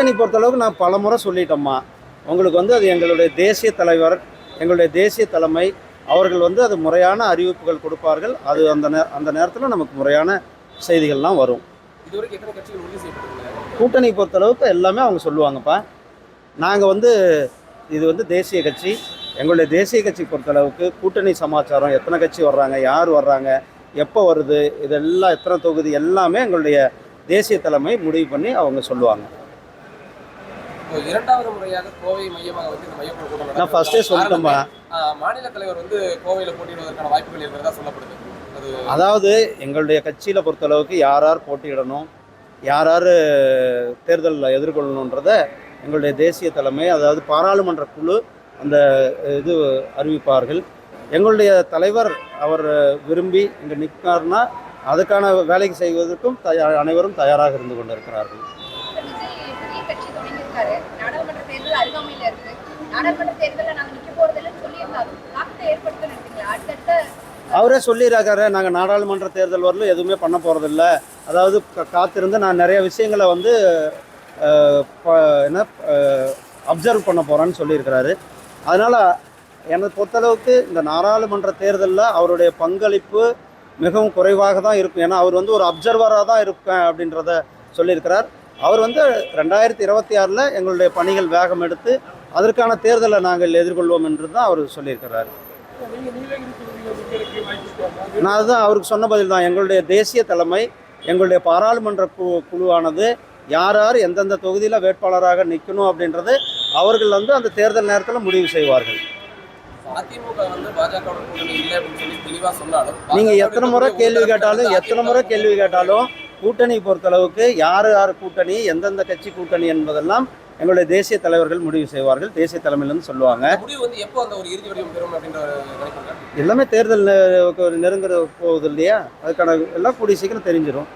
கூட்டணி பொறுத்தளவுக்கு நான் பல முறை சொல்லிட்டோம்மா. உங்களுக்கு வந்து அது எங்களுடைய தேசிய தலைவர் எங்களுடைய தேசிய தலைமை அவர்கள் வந்து அது முறையான அறிவிப்புகள் கொடுப்பார்கள். அது அந்த நே அந்த நேரத்தில் நமக்கு முறையான செய்திகள்லாம் வரும். கூட்டணி பொறுத்தளவுக்கு எல்லாமே அவங்க சொல்லுவாங்கப்பா. நாங்கள் வந்து இது வந்து தேசிய கட்சி. எங்களுடைய தேசிய கட்சி பொறுத்தளவுக்கு கூட்டணி சமாச்சாரம் எத்தனை கட்சி வர்றாங்க யார் வர்றாங்க எப்போ வருது இதெல்லாம் எத்தனை தொகுதி எல்லாமே எங்களுடைய தேசிய தலைமை முடிவு பண்ணி அவங்க சொல்லுவாங்க. இரண்டாவது முறையாக கோவை மையமாக வந்து இந்த மையக்குழு கூட்டம் நான். ஃபர்ஸ்டே சொல்லிட்டேன்பா ஆஹ் மாநில தலைவர் வந்து கோவையில் போட்டியிடுவதற்கான வாய்ப்புகள் இருக்கிறதா சொல்லப்படுது. அது அதாவது எங்களுடைய கட்சியில் பொறுத்தளவுக்கு யார் யார் போட்டியிடணும் யார் யார் தேர்தலில் எதிர்கொள்ளணுன்றத எங்களுடைய தேசிய தலைமை அதாவது பாராளுமன்ற குழு அந்த இது அறிவிப்பார்கள். எங்களுடைய தலைவர் அவர் விரும்பி இங்கே நிற்கார்னா அதுக்கான வேலைக்கு செய்வதற்கும் தயார் அனைவரும் தயாராக இருந்து கொண்டிருக்கிறார்கள். நாடாளுமன்ற தேர்தலில் போறதில்லைன்னு சொல்லியிருந்தாலும் தாக்கத்தை ஏற்படுத்த நினைக்கிறீங்களா? அடுத்தடுத்த அவரே சொல்லியிருக்காரு. நாங்கள் நாடாளுமன்ற தேர்தல் வரலும் எதுவுமே பண்ண போகிறதில்ல அதாவது காத்திருந்து நான் நிறைய விஷயங்களை வந்து ப- என்ன அப்சர்வ் பண்ண போகிறேன்னு சொல்லியிருக்கிறாரு. அதனால் என்னை பொறுத்தளவுக்கு இந்த நாடாளுமன்ற தேர்தலில் அவருடைய பங்களிப்பு மிகவும் குறைவாக தான் இருக்கும். ஏன்னா அவர் வந்து ஒரு அப்சர்வராக தான் இருப்பேன் அப்படின்றத சொல்லியிருக்கிறார். அவர் வந்து ரெண்டாயிரத்தி இருபத்தி ஆறில் எங்களுடைய பணிகள் வேகம் எடுத்து அதற்கான தேர்தலை நாங்கள் எதிர்கொள்வோம் என்று தான் அவர் சொல்லியிருக்கிறார். நான் அதுதான் அவருக்கு சொன்ன பதில் தான் எங்களுடைய தேசிய தலைமை எங்களுடைய பாராளுமன்ற குழு குழுவானது யார் யார் எந்தெந்த தொகுதியில் வேட்பாளராக நிற்கணும் அப்படின்றது அவர்கள் வந்து அந்த தேர்தல் நேரத்தில் முடிவு செய்வார்கள். நீங்கள் எத்தனை முறை கேள்வி கேட்டாலும் எத்தனை முறை கேள்வி கேட்டாலும் கூட்டணி பொறுத்தளவுக்கு யார் யார் கூட்டணி எந்தெந்த கட்சி கூட்டணி என்பதெல்லாம் எங்களுடைய தேசிய தலைவர்கள் முடிவு செய்வார்கள். தேசிய தலைமையிலேருந்து சொல்லுவாங்க. எல்லாமே தேர்தல் நெருங்குற போகுது இல்லையா? அதுக்கான எல்லாம் கூடிய சீக்கிரம் தெரிஞ்சிடும்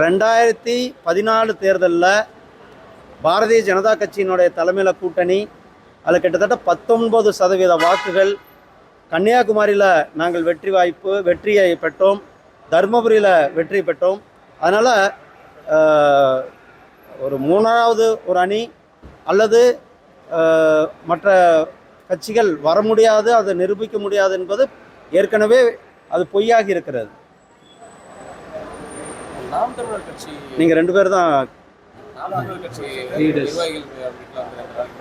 ரெண்டாயிரத்தி பதினாலு தேர்தலில் பாரதிய ஜனதா கட்சியினுடைய தலைமையில் கூட்டணி அதில் கிட்டத்தட்ட பத்தொன்பது சதவீத வாக்குகள் கன்னியாகுமரியில் நாங்கள் வெற்றி வாய்ப்பு வெற்றியை பெற்றோம். தருமபுரியில் வெற்றி பெற்றோம். அதனால் ஒரு மூணாவது ஒரு அணி அல்லது மற்ற கட்சிகள் வர முடியாது அதை நிரூபிக்க முடியாது என்பது ஏற்கனவே அது பொய்யாகி இருக்கிறது. நீங்கள் ரெண்டு பேர் தான்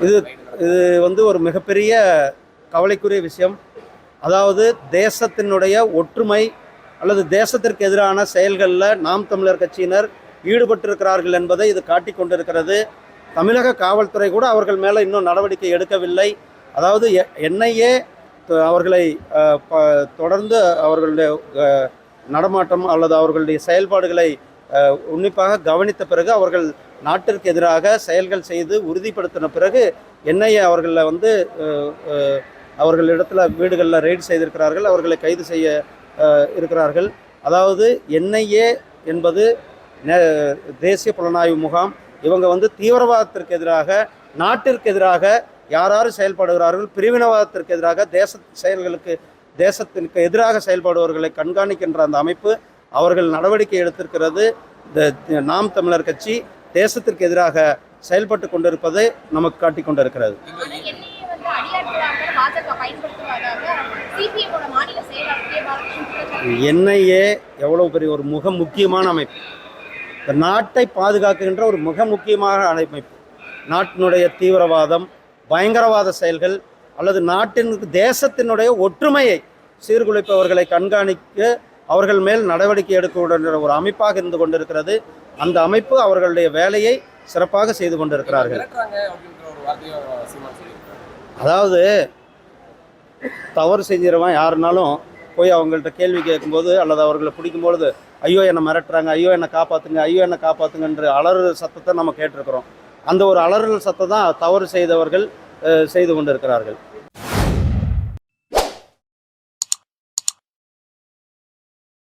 இது-. இது வந்து ஒரு மிகப்பெரிய கவலைக்குரிய விஷயம். அதாவது தேசத்தினுடைய ஒற்றுமை அல்லது தேசத்திற்கு எதிரான செயல்களில் நாம் தமிழர் கட்சியினர் ஈடுபட்டிருக்கிறார்கள் என்பதை இது காட்டிக் கொண்டிருக்கிறது. தமிழக காவல்துறை கூட அவர்கள் மேலே இன்னும் நடவடிக்கை எடுக்கவில்லை. அதாவது என்னையே அவர்களை ப- தொடர்ந்து அவர்களுடைய நடமாட்டம் அல்லது அவர்களுடைய செயல்பாடுகளை உன்னிப்பாக கவனித்த பிறகு அவர்கள் நாட்டிற்கு எதிராக செயல்கள் செய்து உறுதிப்படுத்தின பிறகு என்னையே அவர்களை வந்து அவர்களிடத்தில் வீடுகளில் ரெய்டு செய்திருக்கிறார்கள் அவர்களை கைது செய்ய இருக்கிறார்கள். அதாவது என்ஐஏ என்பது தேசிய புலனாய்வு முகாம். இவங்க வந்து தீவிரவாதத்திற்கு எதிராக நாட்டிற்கு எதிராக யார் யார் செயல்படுகிறார்கள் பிரிவினவாதத்திற்கு எதிராக தேச செயல்களுக்கு தேசத்திற்கு எதிராக செயல்படுபவர்களை கண்காணிக்கின்ற அந்த அமைப்பு அவர்கள் நடவடிக்கை எடுத்திருக்கிறது. இந்த நாம் தமிழர் கட்சி தேசத்திற்கு எதிராக செயல்பட்டு கொண்டிருப்பதை நமக்கு காட்டிக் கொண்டிருக்கிறது. என்ஐஏ எவ்வளோ பெரிய ஒரு மிக முக்கியமான அமைப்பு. இந்த நாட்டை பாதுகாக்கின்ற ஒரு மிக முக்கியமான அமைப்பு. நாட்டினுடைய தீவிரவாதம் பயங்கரவாத செயல்கள் அல்லது நாட்டின் தேசத்தினுடைய ஒற்றுமையை சீர்குலைப்பவர்களை கண்காணிக்க அவர்கள் மேல் நடவடிக்கை எடுக்க ஒரு அமைப்பாக இருந்து கொண்டிருக்கிறது. அந்த அமைப்பு அவர்களுடைய வேலையை சிறப்பாக செய்து கொண்டிருக்கிறார்கள். அதாவது தவறு செஞ்சிருவன் யாருனாலும் போய் அவங்கள்ட்ட கேள்வி கேட்கும்போது அல்லது அவர்களை பிடிக்கும்பொழுது ஐயோ என்னை மிரட்டுறாங்க ஐயோ என்னை காப்பாற்றுங்க ஐயோ என்னை காப்பாற்றுங்கன்ற அலறு சத்தத்தை நம்ம கேட்டிருக்கிறோம். அந்த ஒரு அலறல் சத்தம் தான் தவறு செய்தவர்கள் செய்து கொண்டிருக்கிறார்கள்.